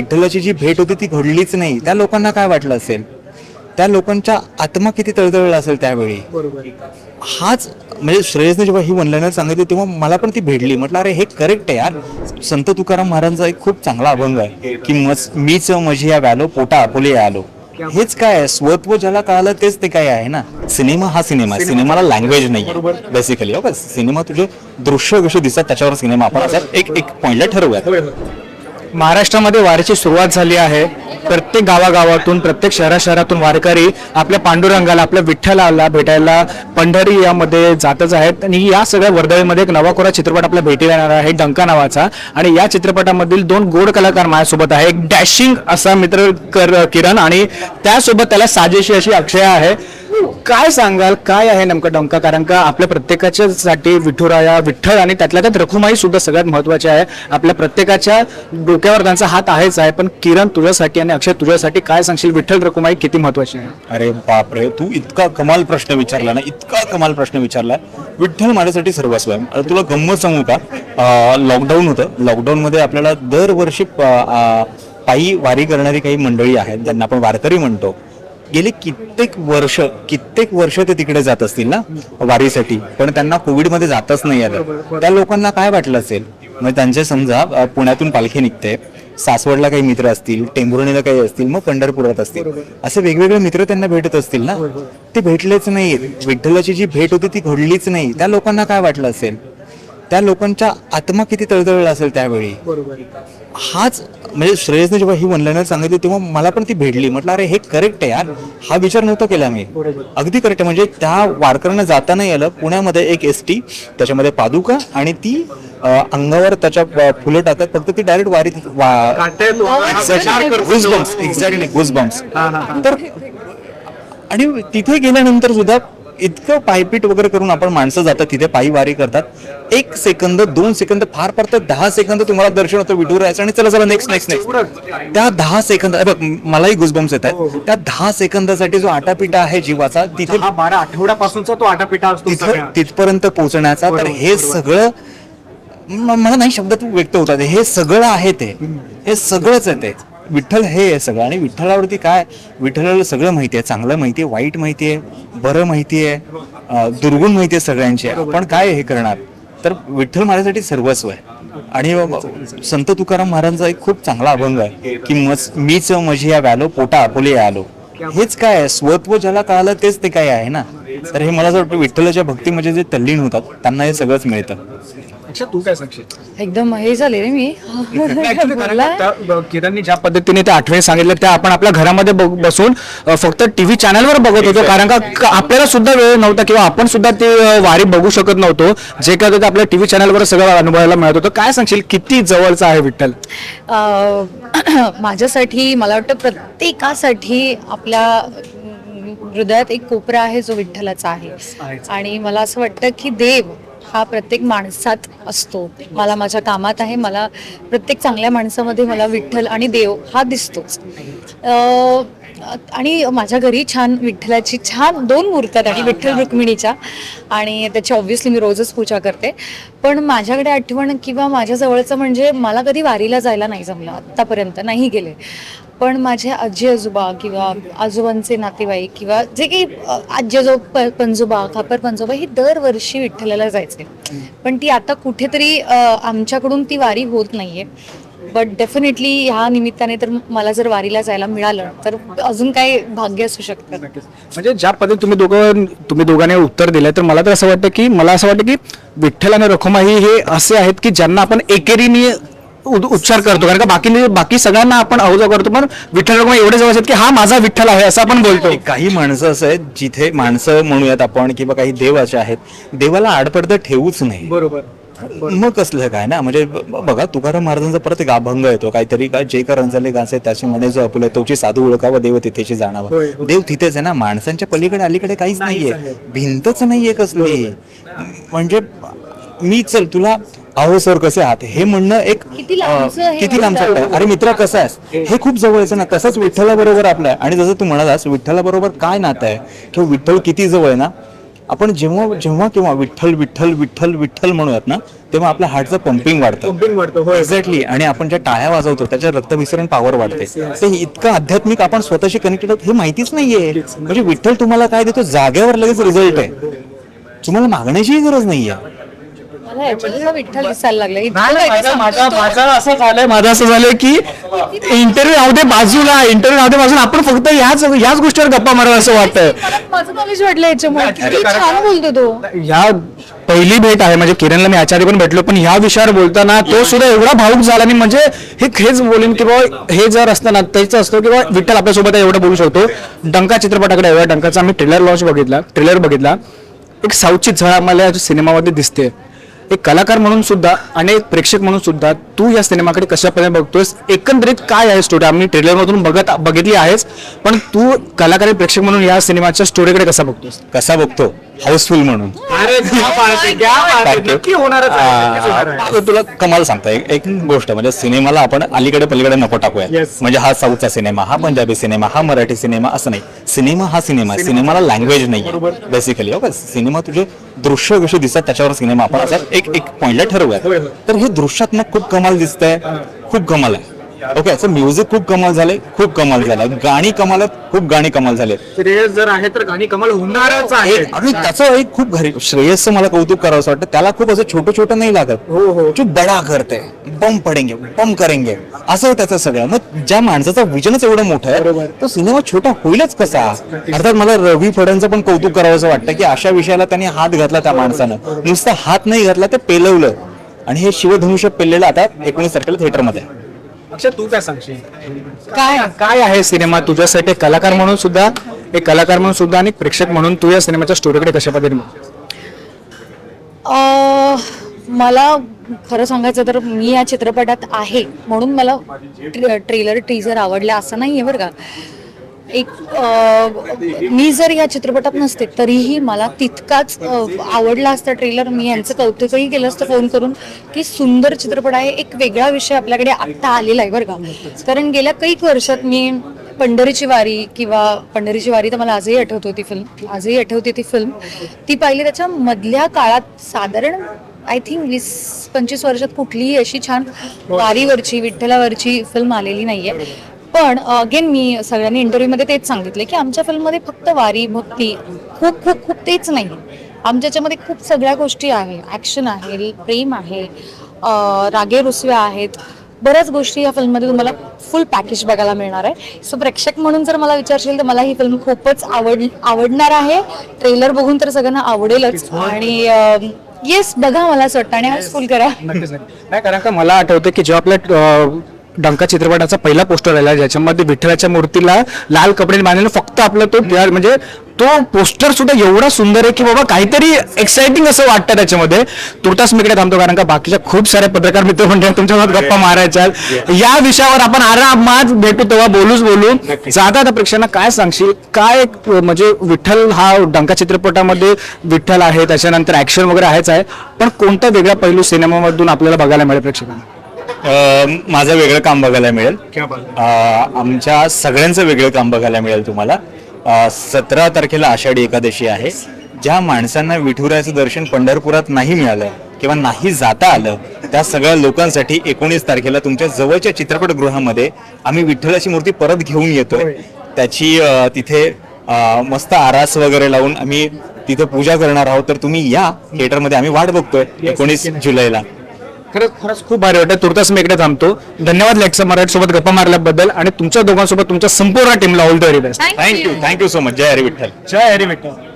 विठ्ठलाची जी भेट होती ती घडलीच नाही. त्या लोकांना काय वाटलं असेल? त्या लोकांच्या आत्मा किती तळतळला असेल त्यावेळी? हाच म्हणजे श्रेयसने जेव्हा ही वनलाईनर सांगितली तेव्हा मला पण ती भेटली. म्हटलं अरे हे करेक्ट आहे यार. संत तुकाराम महाराजांचा एक खूप चांगला अभंग आहे की मीच मजी या व्यालो पोटा आपुले आलो हेच काय आहे? स्वत्व ज्याला कळालं तेच ते काय आहे ना? सिनेमा हा सिनेमा आहे. सिनेमाला लँग्वेज नाही बेसिकली हो सिनेमा तुझे दृश्य कसे दिसतात त्याच्यावर सिनेमा आपण असं एक एक पॉइंटला ठरवूयात. महाराष्ट्रामध्ये वारीची सुरुवात झाली आहे. प्रत्येक गावागावातून प्रत्येक शहरा शहरातून वारकरी आपल्या पांडुरंगाला आपल्या विठ्ठलाला भेटायला पंढरी यामध्ये जातच आहेत. आणि या सगळ्या वर्दळीमध्ये एक नवाकोरा चित्रपट आपल्या भेटीला येणार आहे डंका नावाचा. आणि या चित्रपटामधील दोन गोड कलाकार माझ्यासोबत आहे एक डॅशिंग असा मित्र कर किरण आणि त्यासोबत त्याला साजेशी अशी अक्षय आहे. काय सांगाल? काय आहे नेमकं डंका? कारण का आपल्या प्रत्येकाच्या साठी विठुराया विठ्ठल आणि त्यातल्या त्यात रखुमाई सुद्धा सगळ्यात महत्त्वाचे आहे. आपल्या प्रत्येकाच्या डोक्यावर त्यांचा हात आहेच आहे पण किरण तुझ्यासाठी आणि अक्षय तुझ्यासाठी काय सांगशील? विठ्ठल रखुमाई किती महत्वाची आहे? अरे बापरे तू इतका कमाल प्रश्न विचारला ना इतका कमाल प्रश्न विचारला. विठ्ठल माझ्यासाठी सर्वस्व आहे. तुला गंमत सांगू का? लॉकडाऊन होतं. लॉकडाऊन मध्ये आपल्याला दरवर्षी प- पायी वारी करणारी काही मंडळी आहेत ज्यांना आपण वारकरी म्हणतो. गेले कित्येक वर्ष कित्येक वर्ष ते तिकडे जात असतील ना वारीसाठी. पण त्यांना कोविडमध्ये जातच नाही आलं. त्या लोकांना काय वाटलं असेल? म्हणजे त्यांचे समजा पुण्यातून पालखी निघते. सासवडला काही मित्र असतील टेंभुर्णीला काही असतील मग पंढरपुरात असतील. असे वेगवेगळे मित्र त्यांना भेटत असतील ना? ते भेटलेच नाही विठ्ठलाची जी भेट होती ती घडलीच नाही. त्या लोकांना काय वाटलं असेल? त्या लोकांच्या आत्मा किती तळतळला असेल त्यावेळी? हाच म्हणजे श्रेयसने जेव्हा ही वनलाईनर सांगितली तेव्हा मला पण ती भेटली. म्हटलं अरे हे करेक्ट आहे यार. हा विचार नव्हता केला मी. अगदी करेक्ट आहे. म्हणजे त्या वारकऱ्यांना जाता नाही आलं पुण्यामध्ये एक एस टी त्याच्यामध्ये पादुका आणि ती अंगावर त्याच्या फुलं टाकत फक्त ती डायरेक्ट वारीत एक्झॅक्टली गुजबम्स तर आणि तिथे गेल्यानंतर सुद्धा इतकं पायपीट वगैरे करून आपण माणसं जातात तिथे पायी वारी करतात. एक सेकंद दोन सेकंद फार फार तर दहा सेकंद तुम्हाला दर्शन होतं विठूर यायचं आणि चला चला नेक्स्ट नेक्स्ट नेक्स्ट त्या दहा सेकंद बघ मलाही गुजबम्स येत आहेत. त्या दहा सेकंदासाठी जो आटापिटा आहे जीवाचा तिथे हा बारा आठवड्यापासूनचा तो आटापिटा असतो तिथं तिथपर्यंत पोहोचण्याचा तर हे सगळं मला नाही शब्द तू व्यक्त होतात हे सगळं आहे ते. हे सगळंच आहे ते. विठ्ठल हे आहे सगळं. आणि विठ्ठलावरती काय? विठ्ठलाला सगळं माहिती आहे. चांगलं माहिती आहे वाईट माहिती आहे. बरं माहिती आहे दुर्गुण माहिती आहे सगळ्यांची आपण काय हे करणार? तर विठ्ठल माझ्यासाठी सर्वस्व आहे. आणि संत तुकाराम महाराजांचा एक खूप चांगला अभंग आहे की मस मीच मजी या व्यालो पोटा आपुले आलो हेच काय आहे? स्वत्व ज्याला कळालं तेच ते काय आहे ना? तर हे मला असं वाटतं विठ्ठलाच्या भक्तीमध्ये जे तल्लीन होतात त्यांना हे सगळंच मिळतं. अच्छा तू काय सांगशील? एकदम हे झाले रे मी. Actually किरणनी ज्या पद्धतीने त्या आठवणी सांगितल्या त्या आपण आपल्या घरामध्ये बघ- बसून अ, फक्त टीव्ही चॅनलवर बघत होतो. कारण का क- आपल्याला सुद्धा वेळ नव्हता किंवा आपण सुद्धा ते अ, वारी बघू शकत नव्हतो. जे काय होतं ते आपल्या टीव्ही चॅनलवर सगळं अनुभवायला मिळत होतं. काय सांगशील? किती जवळचा आहे विठ्ठल? अं, माझ्यासाठी मला वाटतं प्रत्येकासाठी आपल्या अं, हृदयात एक कोपरा आहे जो विठ्ठलाचा आहे. आणि मला असं वाटतं की देव हा प्रत्येक माणसात असतो. मला माझ्या कामात आहे मला प्रत्येक चांगल्या माणसामध्ये मला विठ्ठल आणि देव हा दिसतोच. आणि माझ्या घरी छान विठ्ठलाची छान दोन मूर्ती आहेत आणि विठ्ठल रुक्मिणीच्या. आणि त्याची ऑब्व्हियसली मी रोजच पूजा करते. पण माझ्याकडे आठवण किंवा माझ्या जवळचं म्हणजे मला कधी वारीला जायला नाही जमलं आत्तापर्यंत नाही गेले. पण माझे आजी आजोबा किंवा आजोबांचे नातेवाईक किंवा जे काही आजी आजोबा प- पणजोबा खापर पणजोबा ही दरवर्षी विठ्ठलाला जायचे. पण ती आता कुठेतरी आमच्याकडून ती वारी होत नाहीये. बट डेफिनेटली ह्या निमित्ताने तर मला जर वारीला जायला मिळालं तर अजून काय भाग्य असू शकतं. म्हणजे ज्या पद्धतीने तुम्ही दोघं तुम्ही दोघांनी उत्तर दिलं तर मला तर असं वाटतं की मला असं वाटतं की विठ्ठल आणि रखुमाई हे असे आहेत की ज्यांना आपण एकेरीने उच्चार करतो. कारण का बाकी बाकी सगळ्यांना आपण अवजा करतो पण विठ्ठल रखुमाई एवढे जवळ आहेत की हा माझा विठ्ठल आहे असं आपण बोलतो. काही माणसं असं आहेत जिथे माणसं म्हणूयात आपण किंवा काही देव असे आहेत देवाला आडपडदा ठेवूच नाही. बरोबर. मग कसलं काय ना? म्हणजे बघा तुकाराम महाराजांचा परत एक अभंग येतो. काहीतरी का जे का रंजले गाचे त्याची म्हणे जो अपुले तोची साधू ओळखावं देव तिथेची जाणावं. देव तिथेच आहे ना? माणसांच्या पलीकडे अलीकडे काहीच नाहीये. भिंतच नाहीये कसली. म्हणजे मी चल तुला अहो सर कसे आहात? हे म्हणणं एक किती लांबचं हे लांबचं आहे अरे मित्र कसा आहेस? हे खूप जवळचं ना? तसंच विठ्ठला बरोबर आपलं आहे. आणि जसं तू म्हणालास विठ्ठला बरोबर काय नातं आहे? किंवा विठ्ठल किती जवळ आहे ना? आपण जेव्हा जेव्हा केव्हा विठ्ठल विठ्ठल विठ्ठल विठ्ठल म्हणूयात ना तेव्हा आपल्या हार्टचं पंपिंग वाढतं. एक्झॅक्टली आणि आपण ज्या टाळ्या वाजवतो त्याच्या रक्तभिसरण पॉवर वाढते. ते इतकं आध्यात्मिक आपण स्वतःशी कनेक्टेड आहोत हे माहितीच नाहीये. म्हणजे विठ्ठल तुम्हाला काय देतो जागेवर लगेच रिझल्ट आहे. तुम्हाला मागण्याचीही गरज नाहीये. मला विठ्ठल दिसायला लागलं इतकं नाही, काही माझं माझं सांगतोस तो. माझं असं झालंय माझं असं झालंय की इंटरव्ह्यू राहू दे बाजूला इंटरव्ह्यू राहू दे बाजूला. आपण फक्त याच याच गोष्टीवर गप्पा मारत असं वाटतंय. माझं नॉलेज वाटलं याच्यामुळे. किती छान बोलतो तो. ह्या पहिली भेट आहे म्हणजे किरणला मी आचार्य पण भेटलो पण ह्या विषयावर बोलताना तो सुद्धा एवढा भाऊक झाला. आणि म्हणजे हे हेच बोलेन की बाबा हे जर असतं ना तेच असतं की बाबा विठ्ठल आपल्यासोबत आहे एवढं बोलू शकतो. डंका चित्रपटाकडे एवढ्या डंकाचा आम्ही ट्रेलर लॉन्च बघितला ट्रेलर बघितला. एक साऊथची झळ आम्हाला या सिनेमामध्ये दिसते एक कलाकार म्हणून सुद्धा आणि एक प्रेक्षक म्हणून सुद्धा तू या सिनेमाकडे कशापर्यंत बघतोयस? एकंदरीत काय आहे स्टोरी आम्ही ट्रेलरमधून बघत बघितली आहेस पण तू कलाकार प्रेक्षक म्हणून या सिनेमाच्या स्टोरीकडे कसा बघतोस कसा बघतो? हाऊसफुल म्हणून. आ, तुला कमाल सांगता एक एक गोष्ट म्हणजे सिनेमाला आपण अलीकडे पलीकडे नको टाकूया म्हणजे हा साऊथचा सिनेमा हा पंजाबी सिनेमा हा मराठी सिनेमा असं नाही. सिनेमा हा सिनेमा आहे. सिनेमाला लँग्वेज नाही बेसिकली ओके सिनेमा तुझे दृश्य कसे दिसतात त्याच्यावर सिनेमा आपण असं एक एक पॉइंटला ठरवूया तर हे दृश्यात ना खूप कमाल दिसतंय. खूप कमाल आहे. ओके असं म्युझिक खूप कमाल झालंय खूप कमाल झालं गाणी कमाल खूप गाणी कमाल झाले श्रेयस जर आहे तर गाणी कमाल होणारच आहे आणि त्याचं एक खूप घरी श्रेयसचं मला कौतुक करावं वाटतं. त्याला खूप असं छोटं छोटं नाही लागत. हो, हो. जो बडा करते बम पडेंगे बम करेंगे असं त्याचं सगळं. मग ज्या माणसाचा विजनच एवढं मोठं आहे तो सिनेमा छोटा होईलच कसा? अर्थात मला रवी फडांचं पण कौतुक करावं वाटतं की अशा विषयाला त्यांनी हात घातला त्या माणसानं. नुसतं हात नाही घातला ते पेलवलं. आणि हे शिवधनुष्य पेललेलं आता एकोणीस तारखेला थिएटरमध्ये. अक्षय तू काय सांगशील? काय? काय आहे सिनेमा तुझ्यासाठी? एक कलाकार म्हणून सुद्धा एक कलाकार म्हणून सुद्धा आणि एक प्रेक्षक म्हणून तू या सिनेमाच्या स्टोरीकडे कशा पद्धतीने बघतोस? अं, मला खरं सांगायचं तर मी या चित्रपटात आहे म्हणून मला ट्रेलर टीजर आवडला असं नाही आहे बरं का. एक मी जर या चित्रपटात नसते तरीही मला तितकाच आवडला असता ट्रेलर मी यांचं कौतुकही केलं असतं फोन करून की सुंदर चित्रपट आहे. एक वेगळा विषय आपल्याकडे आत्ता आलेला आहे बरं का. कारण गेल्या कैक वर्षात मी पंढरीची वारी किंवा पंढरीची वारी तर मला आजही आठवते ती फिल्म आजही आठवते ती फिल्म ती पाहिली त्याच्या मधल्या काळात साधारण आय थिंक वीस पंचवीस वर्षात कुठलीही अशी छान वारीवरची विठ्ठलावरची फिल्म आलेली नाही आहे पण अगेन मी सगळ्यांनी इंटरव्ह्यूमध्ये तेच सांगितले की आमच्या फिल्ममध्ये फक्त वारी भक्ती खूप खूप खूप तेच नाही. आमच्या याच्यामध्ये खूप सगळ्या गोष्टी आहे. ॲक्शन आहे प्रेम आहे रागे रुसव्या आहेत. बऱ्याच गोष्टी या फिल्ममध्ये तुम्हाला फुल पॅकेज बघायला मिळणार आहे. सो प्रेक्षक म्हणून जर मला विचारशील तर मला ही फिल्म खूपच आवड आवडणार आहे. ट्रेलर बघून तर सगळ्यांना आवडेलच. आणि येस बघा मला असं वाटतं आणि हाऊसफुल करा. नाही कारण का मला आठवतं की जेव्हा आपल्या डंका चित्रपटाचा पहिला पोस्टर आला ज्याच्यामध्ये विठ्ठलाच्या मूर्तीला लाल कपडे बांधलेलं फक्त आपलं तो प्यार- म्हणजे तो पोस्टर सुद्धा एवढा सुंदर आहे की बाबा काहीतरी एक्साइटिंग असं वाटतं त्याच्यामध्ये. तुर्तास मी इकडे थांबतो कारण का बाकीच्या खूप सारे पत्रकार मित्र म्हणजे तुमच्यासोबत गप्पा मारायच्या. या विषयावर आपण आरामात भेटू तेव्हा बोलूच बोलू. जाता आता प्रेक्षकांना काय सांगशील? काय म्हणजे विठ्ठल हा डंका चित्रपटामध्ये विठ्ठल आहे त्याच्यानंतर ऍक्शन वगैरे आहेच आहे. पण कोणता वेगळा पैलू सिनेमामधून आपल्याला बघायला मिळेल प्रेक्षकांना? माझं वेगळं काम बघायला मिळेल. आमच्या सगळ्यांचं वेगळं काम बघायला मिळेल तुम्हाला. सतरा तारखेला आषाढी एकादशी आहे. ज्या माणसांना विठुरायाचं दर्शन पंढरपुरात नाही मिळालं किंवा नाही जाता आलं त्या सगळ्या लोकांसाठी एकोणीस तारखेला तुमच्या जवळच्या चित्रपटगृहामध्ये आम्ही विठ्ठलाची मूर्ती परत घेऊन येतोय. त्याची तिथे मस्त आरास वगैरे लावून आम्ही तिथे पूजा करणार आहोत. तर तुम्ही या थिएटरमध्ये आम्ही वाट बघतोय एकोणीस जुलैला. खरंच खरंच खूप भारी वाटतं तुर्तास मी इकडे थांबतो. धन्यवाद लेक्सा मराठी सोबत गप्पा मारल्याबद्दल आणि तुमच्या दोघांसोबत तुमच्या संपूर्ण टीमला all the very best thank you thank you so much जय हरी विठ्ठल. जय हरी विठ्ठल.